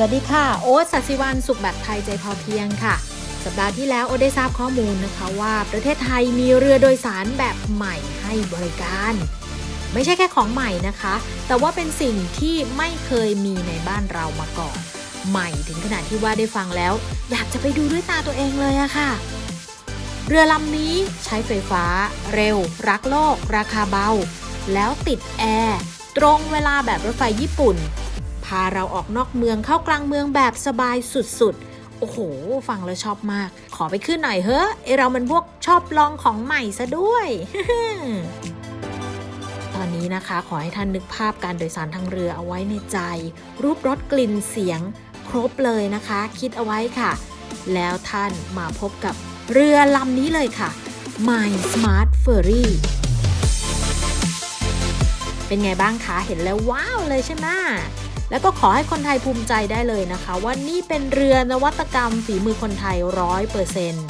วัสดีค่ะ โอ๊ตสัสิวันสุขแบบไทยใจพอเพียงค่ะ สัปดาห์ที่แล้วโอ๊ตได้ทราบข้อมูลนะคะว่าประเทศไทยมีเรือโดยสารแบบใหม่ให้บริการ ไม่ใช่แค่ของใหม่นะคะ แต่ว่าเป็นสิ่งที่ไม่เคยมีในบ้านเรามาก่อน ใหม่ถึงขนาดที่ว่าได้ฟังแล้ว อยากจะไปดูด้วยตาตัวเองเลยอะค่ะ เรือลำนี้ใช้ไฟฟ้า เร็ว รักโลก ราคาเบา แล้วติดแอร์ตรงเวลาแบบรถไฟญี่ปุ่นาเราออกนอกเมืองเข้ากลางเมืองแบบสบายสุดๆ โอ้โห ฟังแล้วชอบมาก ขอไปขึ้นหน่อยเฮ้ไอเรามันพวกชอบลองของใหม่ซะด้วย ตอนนี้นะคะ ขอให้ท่านนึกภาพการโดยสารทางเรือเอาไว้ในใจ รูปรสกลิ่นเสียง ครบเลยนะคะ คิดเอาไว้ค่ะ แล้วท่านมาพบกับเรือลำนี้เลยค่ะ My Smart Ferry เป็นไงบ้างคะ เห็นแล้วว้าวเลยใช่ไหม แล้วก็ขอให้คนไทยภูมิใจได้เลยนะคะ ว่านี่เป็นเรือนวัตกรรมฝีมือคนไทยร้อยเปอร์เซ็นต์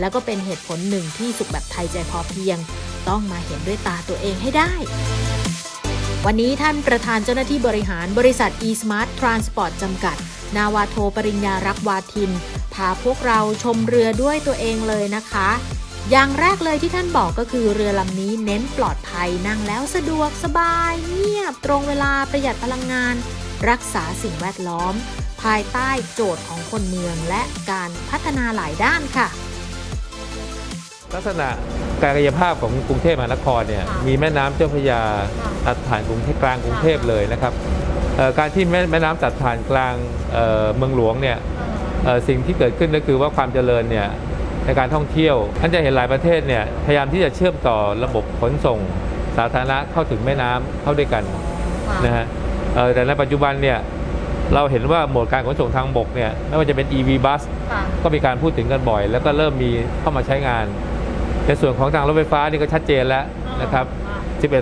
แล้วก็เป็นเหตุผลหนึ่งที่สุขแบบไทยใจพอเพียง ต้องมาเห็นด้วยตาตัวเองให้ได้ วันนี้ท่านประธานเจ้าหน้าที่บริหารบริษัท e-smart transport จำกัด นาวาโทปริญญารักวาทิน พาพวกเราชมเรือด้วยตัวเองเลยนะคะ อย่างแรกเลยที่ท่านบอกก็คือเรือลำนี้เน้นปลอดภัยนั่งแล้วสะดวกสบาย เงียบตรงเวลาประหยัดพลังงาน รักษาสิ่งแวดล้อม ภายใต้โจทย์ของคนเมืองและการพัฒนาหลายด้านค่ะ ลักษณะการกายภาพของกรุงเทพมหานครเนี่ยค่ะมีแม่น้ำเจ้าพระยาตัดผ่านกรุงเทพกลางกรุงเทพเลยนะครับเอ่อการที่แม่แม่น้ำตัดผ่านกลางเอ่อเมืองหลวงเนี่ยเอ่อสิ่งที่เกิดขึ้นก็คือว่าความเจริญเนี่ยในการท่องเที่ยวท่านจะเห็นหลายประเทศเนี่ยพยายามที่จะเชื่อมต่อระบบขนส่งสาธารณะเข้าถึงแม่น้ำเข้าด้วยกันนะฮะเอ่อ แต่ในปัจจุบันเนี่ยเราเห็นว่าโหมดการขนส่งทางบกเนี่ยไม่ว่าจะเป็น EV bus ก็มีการพูดถึงกันบ่อย แล้วก็เริ่มมีเข้ามาใช้งาน ในส่วนของทางรถไฟฟ้านี่ก็ชัดเจนแล้วนะครับ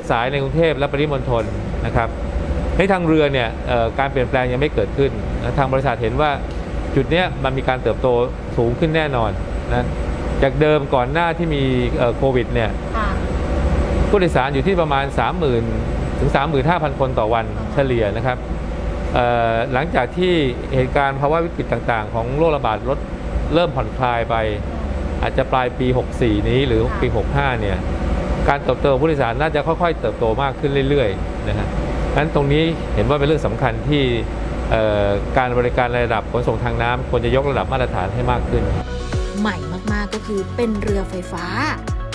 11 สายในกรุงเทพและปริมณฑลนะครับในทางเรือเนี่ยเอ่อการเปลี่ยนแปลงยังไม่เกิดขึ้นนะทางบริษัทเห็นว่าจุดเนี้ยมันมีการเติบโตสูงขึ้นแน่นอนนะจากเดิมก่อนหน้าที่มีเอ่อโควิดเนี่ยผู้โดยสารอยู่ที่ประมาณ 30,000 ถึง 35,000 คนต่อวันเฉลี่ยนะครับหลังจากที่เหตุการณ์ภาวะวิกฤตต่างๆ ของโรคระบาดลดเริ่มผ่อนคลายไป อาจจะปลายปี 64 นี้หรือปี 65 เนี่ยการเติบโตผู้โดยสารน่าจะค่อยๆ เติบโตมากขึ้นเรื่อยๆนะฮะงั้นตรงนี้เห็นว่าเป็นเรื่องสำคัญที่การบริการระดับขนส่งทางน้ำควรจะยกระดับมาตรฐานให้มากขึ้น ใหม่มากๆก็คือเป็นเรือไฟฟ้า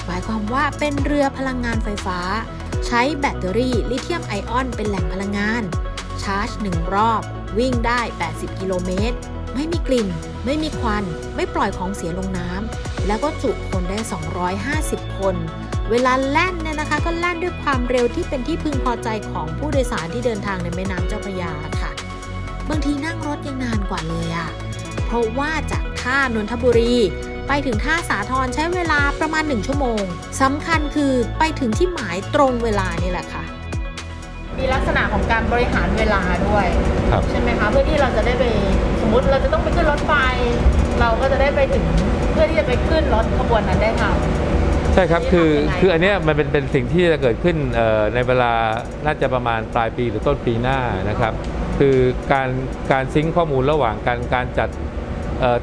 หมายความว่าเป็นเรือพลังงานไฟฟ้า ใช้แบตเตอรี่ลิเธียมไอออน เป็นแหล่งพลังงาน ชาร์จ 1 รอบ วิ่งได้ 80 กิโลเมตร ไม่มีกลิ่น ไม่มีควัน ไม่ปล่อยของเสียลงน้ำ แล้วก็จุคนได้ 250 คน เวลาแล่นเนี่ยนะคะ ก็แล่นด้วยความเร็วที่เป็นที่พึงพอใจของผู้โดยสารที่เดินทางในแม่น้ำเจ้าพระยาค่ะ บางทีนั่งรถยังนานกว่าเลยอะเพราะว่าจากท่านนทบุรี ไปถึงท่าสาทรใช้เวลาประมาณ 1 ชั่วโมงสำคัญคือไปถึงที่หมายตรงเวลานี่แหละค่ะ มีลักษณะของการบริหารเวลาด้วย ครับ ใช่ไหมคะเพื่อที่เราจะได้ไปสมมติเราจะต้องไปขึ้นรถไฟ เราก็จะได้ไปถึงเพื่อที่จะไปขึ้นรถขบวนนั้นได้ค่ะ ใช่ครับ คือนี่ทำยังไง คืออันเนี้ยมันเป็น เป็นสิ่งที่จะเกิดขึ้นเอ่อในเวลา น่าจะประมาณปลายปีหรือต้นปีหน้านะครับ คือการ การซิงค์ข้อมูลระหว่างการ การจัดเอ่อ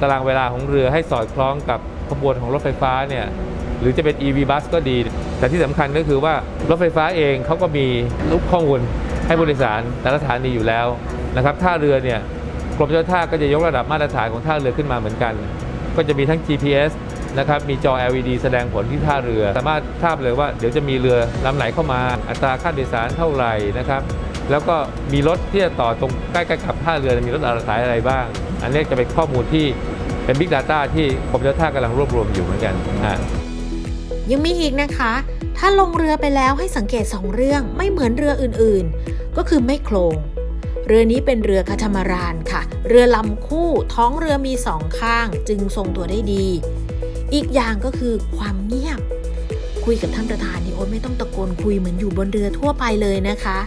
ตารางเวลาของเรือให้สอดคล้องกับขบวนของรถไฟฟ้าเนี่ยหรือจะเป็น EV bus ก็ดี แต่ที่สำคัญก็คือว่ารถไฟฟ้าเองเขาก็มีรูปข้อมูลให้ผู้โดยสารแต่ละสถานีอยู่แล้วนะครับท่าเรือเนี่ยกรมเจ้าท่าก็จะยกระดับมาตรฐานของท่าเรือขึ้นมาเหมือนกัน ก็จะมีทั้ง GPS นะครับมีจอ LED แสดงผลที่ท่าเรือ สามารถทราบเลยว่าเดี๋ยวจะมีเรือลำไหนเข้ามาอัตราค่าโดยสารเท่าไหร่นะครับ แล้วก็มีรถที่จะต่อตรงใกล้ๆกับท่าเรือมีรถอะไรสายอะไรบ้าง อันนี้จะเป็นข้อมูลที่เป็น Big Data ที่กรมเจ้าท่ากำลังรวบรวมอยู่เหมือนกันฮะยังมีอีกนะคะ ถ้าลงเรือไปแล้วให้สังเกต 2 เรื่องไม่เหมือนเรืออื่นๆ ก็คือไม่โครงเรือนี้เป็นเรือคาทามารานค่ะ เรือลำคู่ท้องเรือมีสองข้าง จึงทรงตัวได้ดี อีกอย่างก็คือความเงียบ คุยกับท่านประธานนี่โอ๊ตไม่ต้องตะโกนคุยเหมือนอยู่บนเรือทั่วไปเลยนะคะ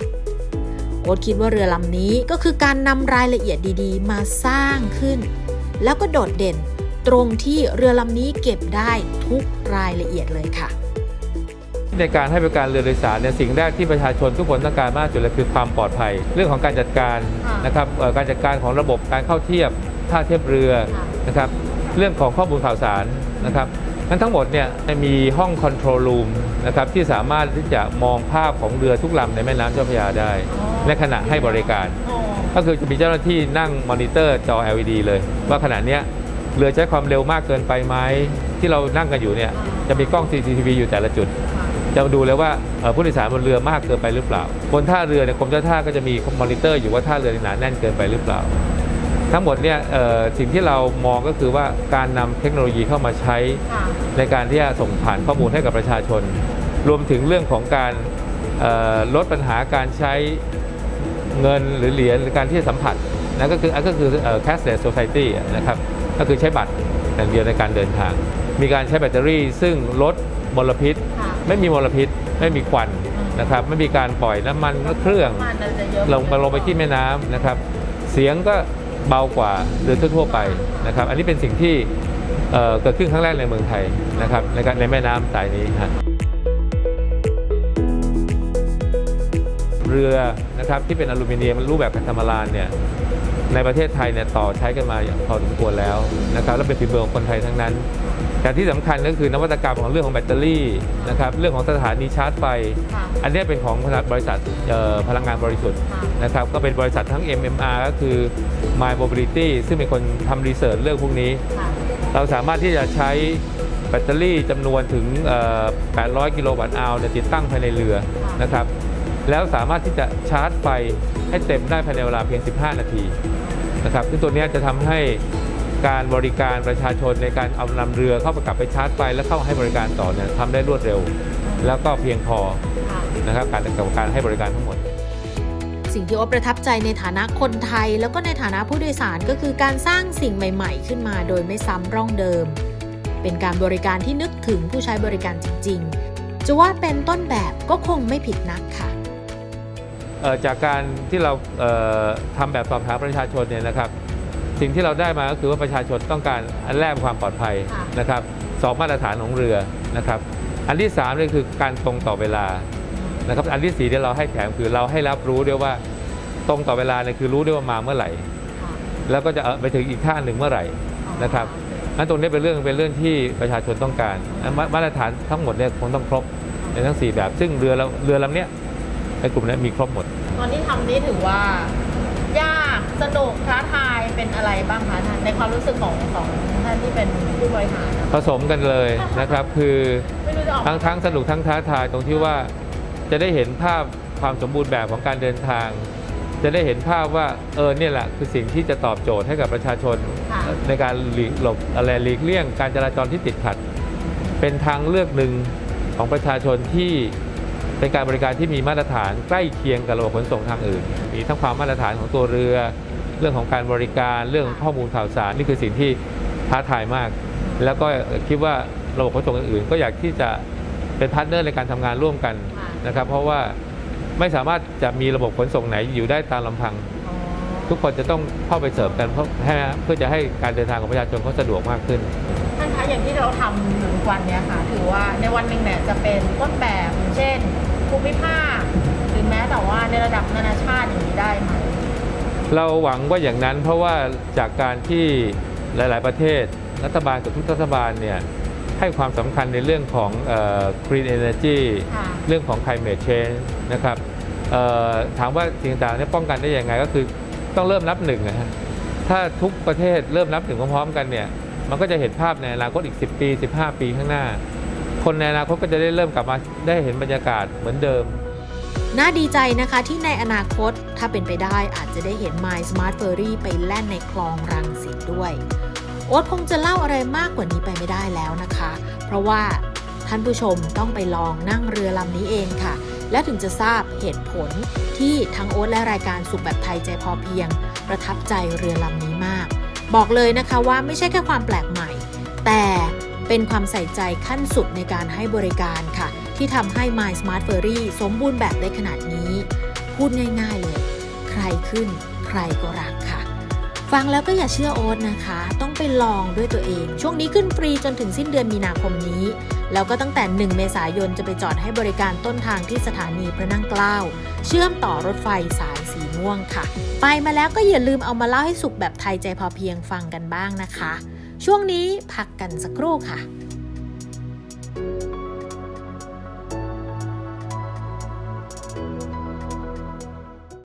อ๊ตคิดว่าเรือลำนี้ก็คือการนำรายละเอียดดีๆ มาสร้างขึ้น แล้วก็โดดเด่นตรงที่เรือลำนี้เก็บได้ทุกรายละเอียดเลยค่ะ ในการให้บริการเรือโดยสารเนี่ยสิ่งแรกที่ประชาชนทุกคนต้องการมากที่สุดเลยคือความปลอดภัย เรื่องของการจัดการค่ะนะครับเอ่อการจัดการของระบบการเข้าเทียบท่าเทียบเรือค่ะนะครับเรื่องของข้อมูลข่าวสารนะครับ นั้นทั้งหมดเนี่ยมีห้องคอนโทรลรูมนะครับที่สามารถที่จะมองภาพของเรือทุกลำในแม่น้ำเจ้าพระยาได้ ในขณะให้บริการ ก็คือจะมีเจ้าหน้าที่นั่งมอนิเตอร์จอ LED เลย ว่าขณะเนี้ยเรือใช้ความเร็วมากเกินไปไหมที่เรานั่งกันอยู่เนี่ยจะมีกล้อง CCTV อยู่แต่ละจุด จะดูเลยว่าผู้โดยสารบนเรือมากเกินไปหรือเปล่า บนท่าเรือเนี่ยกรมเจ้าท่าก็จะมีมอนิเตอร์อยู่ว่าท่าเรือหนาแน่นเกินไปหรือเปล่า ทั้งหมดเนี่ยเอ่อสิ่งที่เรามองก็คือว่าการนำเทคโนโลยีเข้ามาใช้ค่ะในการที่จะส่งผ่านข้อมูลให้กับประชาชน รวมถึงเรื่องของการเอ่อลดปัญหาการใช้เงินหรือเหรียญหรือการที่จะสัมผัสนะก็คืออันก็คือเอ่อ cashless society อะนะครับก็คือใช้บัตรอย่างเดียวในการเดินทาง มีการใช้แบตเตอรี่ ซึ่งลดมลพิษค่ะไม่มีมลพิษ ไม่มีควันนะครับไม่มีการปล่อยน้ำมันเครื่องมันจะเยอะลงไปลงไปที่แม่น้ำนะครับเสียงก็ เบากว่าเรือทั่วๆไปนะครับ อันนี้เป็นสิ่งที่เเกิดขึ้นครั้งแรกในเมืองไทยนะครับในในแม่น้ำสายนี้ฮะเรือนะครับที่เป็นอลูมิเนียมรูปแบบคาทามาลานเนี่ยในประเทศไทยเนี่ยต่อใช้กันมาอย่างพอสมควรแล้วนะครับและเป็นฝีมือของคนไทยทั้งนั้น แต่ที่สำคัญก็คือนวัตกรรมของเรื่องของแบตเตอรี่นะครับเรื่องของสถานีชาร์จไฟค่ะอันเนี้ยเป็นของบริษัทเอ่อพลังงานบริสุทธิ์ค่ะนะครับก็เป็นบริษัททั้ง MMR ก็คือ My Mobility ซึ่งเป็นคนทำรีเสิร์ชเรื่องพวกนี้ค่ะเราสามารถที่จะใช้แบตเตอรี่จำนวนถึงเอ่อ800 กิโลวัตต์อาวเนี่ยติดตั้งภายในเรือนะครับแล้วสามารถที่จะชาร์จไฟให้เต็มได้ภายในเวลาเพียง 15 นาทีนะครับซึ่งตัวเนี้ยจะทำให้ การบริการประชาชนในการเอานำเรือเข้าไปกลับไปชาร์จไฟแล้วเข้าให้บริการต่อเนี่ยทำได้รวดเร็ว แล้วก็เพียงพอค่ะนะครับการกับการให้บริการทั้งหมด สิ่งที่โอ๊ตประทับใจในฐานะคนไทย แล้วก็ในฐานะผู้โดยสารก็คือการสร้างสิ่งใหม่ ๆ ขึ้นมาโดยไม่ซ้ำร่องเดิม เป็นการบริการที่นึกถึงผู้ใช้บริการจริง ๆ จะว่าเป็นต้นแบบก็คงไม่ผิดนักค่ะเอ่อจากการที่เราเอ่อทำแบบสอบถามประชาชนเนี่ยนะครับ สิ่งที่เราได้มาก็คือว่าประชาชนต้องการอันแรกความปลอดภัยค่ะนะครับสองมาตรฐานของเรือนะครับอันที่สามเนี่ยคือการตรงต่อเวลานะครับอันที่สี่ที่เราให้แถมคือเราให้รับรู้ด้วยว่าตรงต่อเวลาเนี่ยคือรู้ด้วยว่ามาเมื่อไหร่ค่ะแล้วก็จะเอ่อไปถึงอีกท่าหนึ่งเมื่อไหร่นะครับอันตรงนี้เป็นเรื่องเป็นเรื่องที่ประชาชนต้องการอันมามาตรฐานทั้งหมดเนี่ยคงต้องครบในทั้งสี่แบบ ซึ่งเรือเราเรือลำเนี้ยในกลุ่มเนี้ยมีครบหมด ตอนที่ทำนี่ถือว่ายาก สนุกท้าทายเป็นอะไรบ้างคะท่านในความรู้สึกของของท่านที่เป็นผู้บริหารนะผสมกันเลยนะครับ คือไม่รู้จะออกทั้งทั้งสนุกทั้งท้าทายตรงที่ว่าจะได้เห็นภาพความสมบูรณ์แบบของการเดินทาง จะได้เห็นภาพว่าเออเนี่ยแหละคือสิ่งที่จะตอบโจทย์ให้กับประชาชน ค่ะในการหลีกหลบอะไรหลีกเลี่ยงการจราจรที่ติดขัด เป็นทางเลือกหนึ่งของประชาชนที่เป็นการบริการที่มีมาตรฐานใกล้เคียงกับระบบขนส่งทางอื่น มีทั้งความมาตรฐานของตัวเรือ เรื่องของการบริการเรื่องของข้อมูลข่าวสารนี่คือสิ่งที่ท้าทายมาก แล้วก็คิดว่าระบบขนส่งอื่นๆ ก็อยากที่จะเป็นพาร์ทเนอร์ในการทำงานร่วมกันนะครับ เพราะว่าไม่สามารถจะมีระบบขนส่งไหนอยู่ได้ตามลำพัง ทุกคนจะต้องเข้าไปเสริมกันเพราะให้เพื่อจะให้การเดินทางของประชาชนเขาสะดวกมากขึ้นท่านคะอย่างที่เราทำอยู่ทุกวันเนี้ยค่ะถือว่าในวันหนึ่งเนี่ยจะเป็นต้นแบบเช่นภูมิภาคหรือแม้แต่ว่าในระดับนานาชาติอย่างนี้ได้ไหม เราหวังว่าอย่างนั้นเพราะว่าจากการที่หลาย ๆ ประเทศรัฐบาลกับทุกรัฐบาลเนี่ยให้ความสำคัญในเรื่องของเอ่อ green energy ค่ะเรื่องของ climate change นะครับเอ่อถามว่าสิ่งต่างๆเนี่ยป้องกันได้ยังไงก็คือต้องเริ่มนับหนึ่งนะฮะถ้าทุกประเทศเริ่มนับหนึ่งพร้อมๆ กันเนี่ยมันก็จะเห็นภาพในอนาคตอีก 10 ปี 15 ปีข้างหน้า คนในอนาคตก็จะได้เริ่มกลับมาได้เห็นบรรยากาศเหมือนเดิม น่าดีใจนะคะที่ในอนาคตถ้าเป็นไปได้อาจจะได้เห็น My Smart Ferry ไปแล่นในคลองรังสิตด้วย โอ๊ตคงจะเล่าอะไรมากกว่านี้ไปไม่ได้แล้วนะคะ เพราะว่าท่านผู้ชมต้องไปลองนั่งเรือลำนี้เองค่ะ และถึงจะทราบเหตุผลที่ทั้งโอ๊ตและรายการสุขแบบไทยใจพอเพียง ประทับใจเรือลำนี้มาก บอกเลยนะคะว่าไม่ใช่แค่ความแปลกใหม่ แต่เป็นความใส่ใจขั้นสุดในการให้บริการค่ะ ที่ทำให้ My Smart Ferry สมบูรณ์แบบได้ขนาดนี้ พูดง่ายๆเลย ใครขึ้น ใครก็รักค่ะ ฟังแล้วก็อย่าเชื่อโอ๊ตนะคะ ต้องไปลองด้วยตัวเอง ช่วงนี้ขึ้นฟรีจนถึงสิ้นเดือนมีนาคมนี้ แล้วก็ตั้งแต่ 1 เมษายนจะไปจอดให้บริการต้นทางที่สถานีพระนั่งเกล้า เชื่อมต่อรถไฟสายสีม่วงค่ะ ไปมาแล้วก็อย่าลืมเอามาเล่าให้สุขแบบไทยใจพอเพียงฟังกันบ้างนะคะ ช่วงนี้พักกันสักครู่ค่ะ